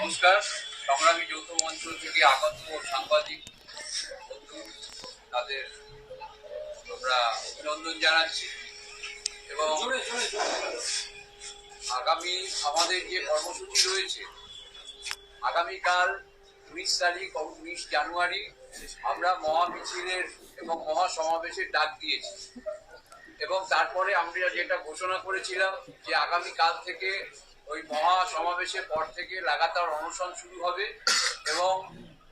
নমস্কার। সংগ্রামী যৌথ মঞ্চ থেকে আগত সাংবাদিক, বন্ধু, তাদের আমরা অভিনন্দন জানাচ্ছি। এবং আগামী আমাদের যে কর্মসূচি রয়েছে, আগামীকাল উনিশ তারিখ উনিশ জানুয়ারি আমরা মহা মিছিলের এবং মহা সমাবেশের ডাক দিয়েছি। এবং তারপরে আমরা যেটা ঘোষণা করেছিলাম যে আগামীকাল থেকে ওই মহা সমাবেশের পর থেকে লাগাতার অনশন শুরু হবে এবং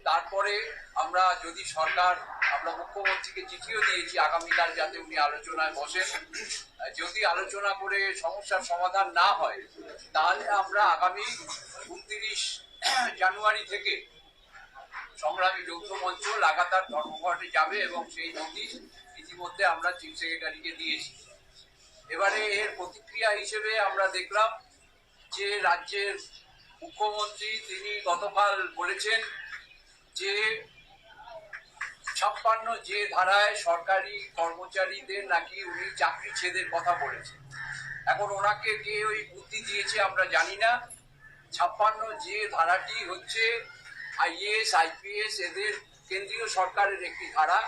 তারপরে আমরা যদি সরকার, আমরা মুখ্যমন্ত্রীকে চিঠিও দিয়েছি, আগামীকাল যাতে উনি আলোচনায় বসেন। যদি আলোচনা করে সমস্যার সমাধান না হয়, তাহলে আমরা আগামী উনত্রিশ জানুয়ারি থেকে সংগ্রামী যৌথ মঞ্চ লাগাতার ধর্মঘটে যাবে এবং সেই নোটিশ ইতিমধ্যে আমরা চিফ সেক্রেটারিকে দিয়েছি। এবারে এর প্রতিক্রিয়া হিসেবে আমরা দেখলাম যে রাজ্যের মুখ্যমন্ত্রী তিনি গতকাল বলেছেন যে ছাপ্পান্ন যে ধারায় সরকারি কর্মচারীদের নাকি উনি চাকরি ছেদের কথা বলেছেন। এখন ওনাকে কে ওই বুদ্ধি দিয়েছে আমরা জানি না। ছাপ্পান্ন যে ধারাটি হচ্ছে আইএএস, আইপিএস, এদের কেন্দ্রীয় সরকারের একটি ধারা।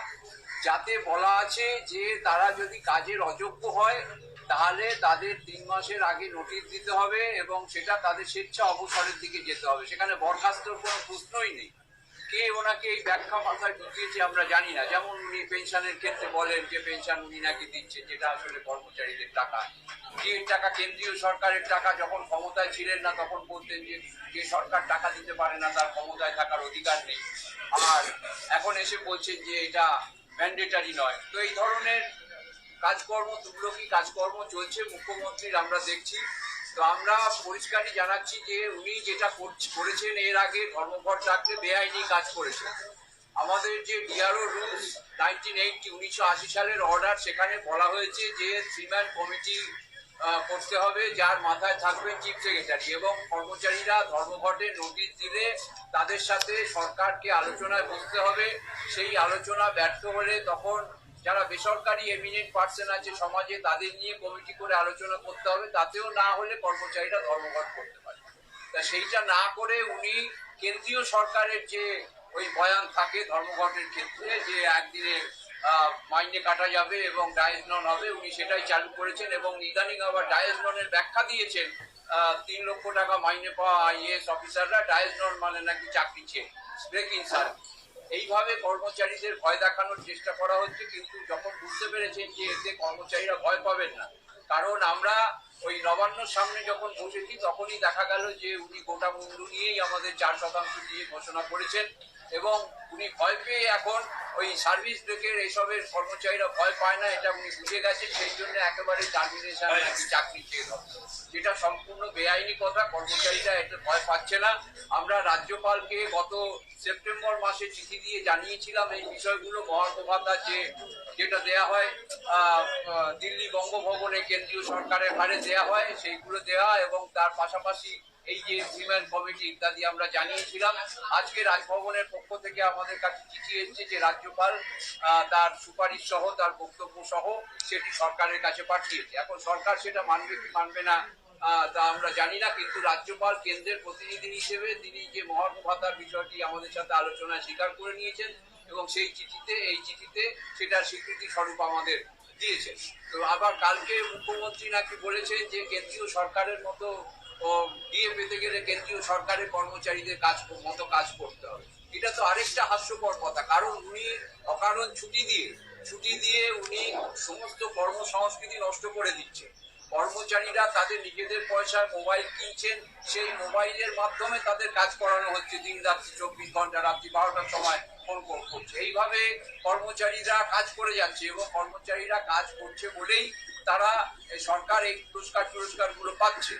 যাতে বলা আছে যে তারা যদি কাজের অযোগ্য হয় তাহলে তাদের তিন মাসের আগে নোটিশ দিতে হবে এবং সেটা তাদের স্বেচ্ছা অবসরের দিকে যেতে হবে। সেখানে বরখাস্তর কোনো প্রশ্নই নেই। কে ওনাকে এই ব্যাখ্যা মাথায় ঢুকিয়েছে আমরা জানি না। যেমন উনি পেনশনের ক্ষেত্রে বলেন যে পেনশন উনি নাকি দিচ্ছে, যেটা আসলে কর্মচারীদের টাকা। যে টাকা কেন্দ্রীয় সরকারের টাকা যখন ক্ষমতায় ছিলেন না, তখন বলতেন যে যে সরকার টাকা দিতে পারে না, তার ক্ষমতায় থাকার অধিকার নেই। আর এখন এসে বলছেন যে এটা ম্যান্ডেটারি নয়। তো এই ধরনের কাজকর্ম তুগলকি কাজকর্ম চলছে মুখ্যমন্ত্রীর আমরা দেখছি। তো আমরা পরিষ্কারই জানাচ্ছি যে উনি যেটা করছ- করেছেন, এর আগে ধর্মঘট ডাকলে বেআইনি কাজ করেছেন। আমাদের যে ডিআরও রুলস নাইনটিন এইটটি উনিশশো আশি সালের অর্ডার সেখানে বলা হয়েছে যে থ্রিম্যান কমিটি করতে হবে, যার মাথায় থাকবেন চিফ সেক্রেটারি এবং কর্মচারীরা ধর্মঘটে নোটিশ দিলে তাদের সাথে সরকারকে আলোচনায় বসতে হবে। সেই আলোচনা ব্যর্থ হলে তখন যারা বেসরকারি এমিনেন্ট পার্সন আছে সমাজে, তাদের নিয়ে কমিটি করে আলোচনা করতে হবে, তাতেও না হলে কর্মচারীরা ধর্মঘট করতে পারে। তা সেইটা না করে উনি কেন্দ্রীয় সরকারের যে ওই বয়ান থাকে ধর্মঘটের ক্ষেত্রে, যে একদিনে মাইনে কাটা যাবে এবং ডায়েজ নন হবে, উনি সেটাই চালু করেছেন এবং ইদানিং আবার ডায়েজ ননের ব্যাখ্যা দিয়েছেন তিন লক্ষ টাকা মাইনে পাওয়া আইএস অফিসাররা ডায়েজ নন মানে নাকি চাকরি চেয়ে ব্রেকিং সার্ভিস এইভাবে কর্মচারীদের ভয় দেখানোর চেষ্টা করা হচ্ছে, কিন্তু যখন বুঝতে পেরেছেন যে এতে কর্মচারীরা ভয় পাবেন না, কারণ আমরা ওই নবান্নর সামনে যখন বসেছি, তখনই দেখা গেল যে উনি গোটা মূল্য নিয়েই আমাদের চার শতাংশ দিয়ে ঘোষণা করেছেন। এবং উনি ভয় পেয়ে এখন ওই সার্ভিস ব্রেকের এইসবের কর্মচারীরা ভয় পায় না, এটা উনি বুঝে গেছেন, সেই জন্য একেবারে টার্মিনেশন চাকরি চেয়ে যেটা সম্পূর্ণ বেআইনি কথা, কর্মচারীরা এটা ভয় পাচ্ছে না। আমরা রাজ্যপালকে গত সেপ্টেম্বর মাসে চিঠি দিয়ে জানিয়েছিলাম এই বিষয়গুলো মহার্ঘ ভাতা যে যেটা দেয়া হয় দিল্লি বঙ্গভবনে কেন্দ্রীয় সরকারের হারে দেয়া হয়, সেইগুলো দেওয়া এবং তার পাশাপাশি এই যে উইমেন কমিটি ইত্যাদি আমরা জানিয়েছিলাম। আজকে রাজভবনের পক্ষ থেকে আমাদের কাছে চিঠি এসেছে যে রাজ্যপাল তার সুপারিশ সহ, তার বক্তব্য সহ সেটি সরকারের কাছে পাঠিয়েছে। এখন সরকার সেটা মানবে কি মানবে না তা আমরা জানি না, কিন্তু রাজ্যপাল কেন্দ্রের প্রতিনিধি হিসেবে তিনি যে মহার্ঘ ভাতার বিষয়টি আমাদের সাথে আলোচনায় স্বীকার করে নিয়েছেন এবং সেই চিঠিতে, এই চিঠিতে সেটার স্বীকৃতি স্বরূপ আমাদের দিয়েছেন। তো আবার কালকে মুখ্যমন্ত্রী নাকি বলেছেন যে কেন্দ্রীয় সরকারের মতো ও ডিএ পেতে গেলে কেন্দ্রীয় সরকারের কর্মচারীদের কাজ মতো কাজ করতে হবে। এটা তো আরেকটা হাস্যকর কথা, কারণ উনি অকারণ ছুটি দিয়ে ছুটি দিয়ে উনি সমস্ত কর্মসংস্কৃতি নষ্ট করে দিচ্ছেন। কর্মচারীরা তাদের নিজেদের পয়সায় মোবাইল কিনছেন, সেই মোবাইলের মাধ্যমে তাদের কাজ করানো হচ্ছে। দিন রাত্রি চব্বিশ ঘণ্টা, রাত্রি বারোটার সময় ফোন কল করছে। এইভাবে কর্মচারীরা কাজ করে যাচ্ছে এবং কর্মচারীরা কাজ করছে বলেই তারা সরকার এই পুরস্কার পুরস্কারগুলো পাচ্ছে।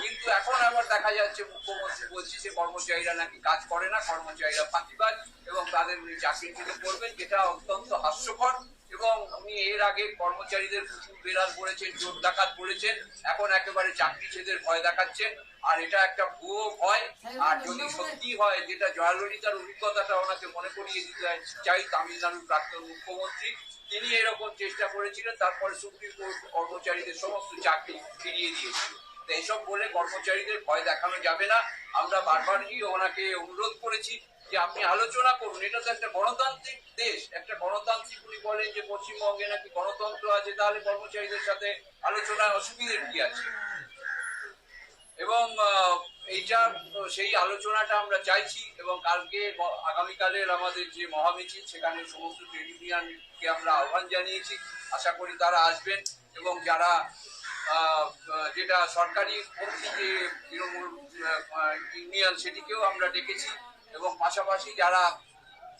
কিন্তু এখন আবার দেখা যাচ্ছে, মুখ্যমন্ত্রী বলছি যে কর্মচারীরা নাকি কাজ করে না, কর্মচারীরা ফাঁকিবাজ এবং তাদের চাকরি থেকে করবেন, যেটা অত্যন্ত হাস্যকর। এবং উনি এর আগে কর্মচারীদের প্রচুর বেড়াল করেছেন জোর ডাকাত করেছেন এখন একেবারে চাকরি ছেদের ভয় দেখাচ্ছেন। আর এটা একটা ভুয়ো ভয়। আর যদি সত্যি হয় যেটা জয়ললিতার অভিজ্ঞতাটা ওনাকে মনে করিয়ে দিতে চাই তামিলনাড়ুর প্রাক্তন মুখ্যমন্ত্রী তিনি এরকম চেষ্টা করেছিলেন তারপরে সুপ্রিম কোর্ট কর্মচারীদের সমস্ত চাকরি ফিরিয়ে দিয়েছিল। এইসব বলে কর্মচারীদের ভয় দেখানো যাবে না। আমরা বারবারই ওনাকে অনুরোধ করেছি যে আপনি আলোচনা করুন, এটা তো একটা গণতান্ত্রিক দেশ। একটা গণতান্ত্রিক উনি বলেন যে পশ্চিমবঙ্গে নাকি গণতন্ত্র আছে, তাহলে কর্মচারীদের সাথে আলোচনায় অসুবিধের কি আছে? এবং এইটা, সেই আলোচনাটা আমরা চাইছি এবং কালকে আগামীকালের আমাদের যে মহামিছিল, সেখানে সমস্ত ট্রেড ইউনিয়নকে আমরা আহ্বান জানিয়েছি। আশা করি তারা আসবেন এবং যারা যেটা সরকারি পন্থী যে তৃণমূল ইউনিয়ন, সেটিকেও আমরা ডেকেছি। এবং পাশাপাশি যারা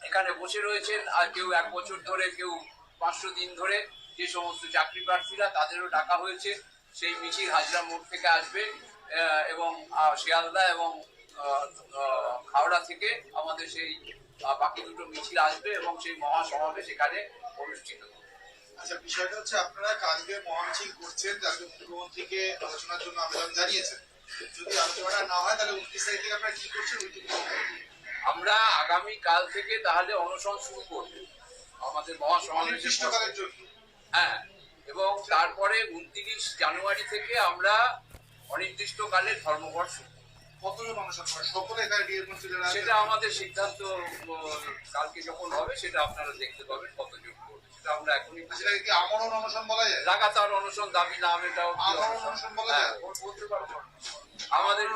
এখানে বসে রয়েছেন, আর কেউ এক বছর ধরে, কেউ পাঁচশো দিন ধরে যে সমস্ত চাকরি প্রার্থীরা তাদেরও ডাকা হয়েছে, সেই মিছিল হাজরা মোড় থেকে আসবে এবং শিয়ালদা এবং হাওড়া থেকে আমাদের সেই বাকি দুটো মিছিল আসবে এবং সেই মহাসমাবেশ এখানে অনুষ্ঠিত আচ্ছা বিষয়টা হচ্ছে আপনারা কালকে মহামিছিল করছেন কালকে মুখ্যমন্ত্রীকে আলোচনার জন্য আবেদন জানিয়েছেন যদি আলোচনাটা না হয়, তাহলে উনত্রিশ তারিখ থেকে আপনারা কি করছেন। আমরা আগামী কাল থেকে তাহলে অনশন শুরু করব। আমাদের মহাসমাবেশের জন্য। হ্যাঁ এবং তারপরে উনত্রিশ জানুয়ারি থেকে আমরা অনির্দিষ্টকালের ধর্মঘট শুরু সেটা আমাদের সিদ্ধান্ত কালকে যখন হবে সেটা আপনারা দেখতে পাবেন কতজন করবে সেটা আমরা এখনই কি আমরণ অনুষ্ঠান বলা যায়? লাগাতার অনশন দাবি এটাও আমরণ অনশন? বলা হ্যাঁ, যায়? বলতে পারব। আমাদের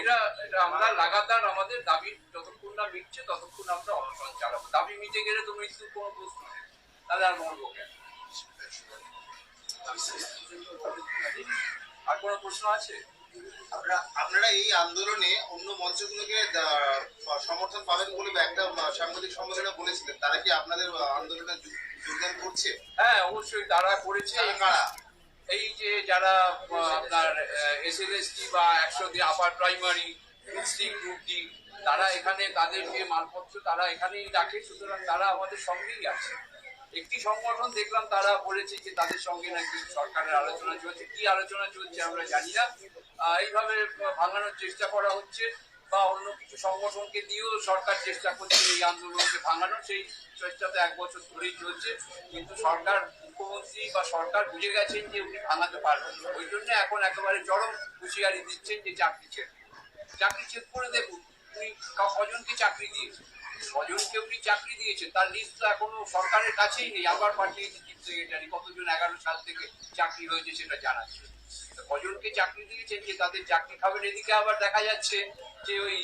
এটা এটা আমরা লাগাতার আমাদের দাবি যতক্ষণ না মিটছে ততক্ষণ আমরা অনশন চালাবো। দাবি মিটে গেলে তো মৃত্যুর কোনো প্রশ্ন নেই। তাহলে আর মরবো কেন? আর কোনো প্রশ্ন আছে? আপনারা এই আন্দোলনে অন্য মঞ্চগুলোকে সমর্থন পাবেন বলে একটা সাংবাদিক সম্মেলনে বলেছিলেন। তারা কি আপনাদের আন্দোলনে যোগদান করছে? হ্যাঁ অবশ্যই তারা করেছে। কারা? এই যে যারা আপনার এস এল এস টি বা একশো দিয়ে upper primary group group D তারা এখানে তাদের যে মালপত্র, তারা এখানেই রাখে, সুতরাং তারা আমাদের সঙ্গেই আছে। একটি সংগঠন দেখলাম, তারা বলেছে যে তাদের সঙ্গে নাকি সরকারের আলোচনা চলছে। কি আলোচনা চলছে আমরা জানি না। এইভাবে ভাঙানোর চেষ্টা করা হচ্ছে। বা অন্য কিছু সংগঠনকে দিয়েও সরকার চেষ্টা করছে এই আন্দোলনকে ভাঙানোর। সেই চেষ্টা তো এক বছর ধরেই চলছে। কিন্তু সরকার, মুখ্যমন্ত্রী বা সরকার বুঝে গেছেন যে উনি ভাঙাতে পারবেন ওই জন্য এখন একেবারে চরম হুঁশিয়ারি দিচ্ছেন যে চাকরি ছেড়ে চাকরি চেক করে দেখুন, উনি কজনকে চাকরি দিয়েছেন? কজনকে উনি চাকরি দিয়েছেন? তার লিস্ট তো এখনও সরকারের কাছেই নেই। আবার পাঠিয়েছে চিফ সেক্রেটারি কতজন এগারো সাল থেকে চাকরি হয়েছে সেটা জানাচ্ছে কজনকে চাকরি দিয়েছেন যে তাদের চাকরি খাবেন। এদিকে আবার দেখা যাচ্ছে যে ওই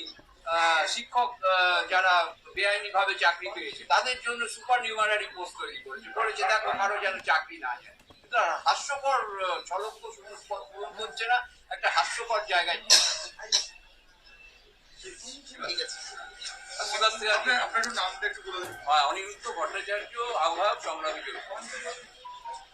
শিক্ষক যারা বেআইনি ভাবে চাকরি পেয়েছে তাদের জন্য সুপার নিউমারারি পোস্ট তৈরি করেছে। করেছে দেখো কারও যেন চাকরি না যায়। এটা হাস্যকর পূরণ করছে না একটা হাস্যকর জায়গায় ঠিক আছে। আপনার নামটা একটু বলে হ্যাঁ, অনিরুদ্ধ ভট্টাচার্য আহ্বায়ক সংগ্রামী।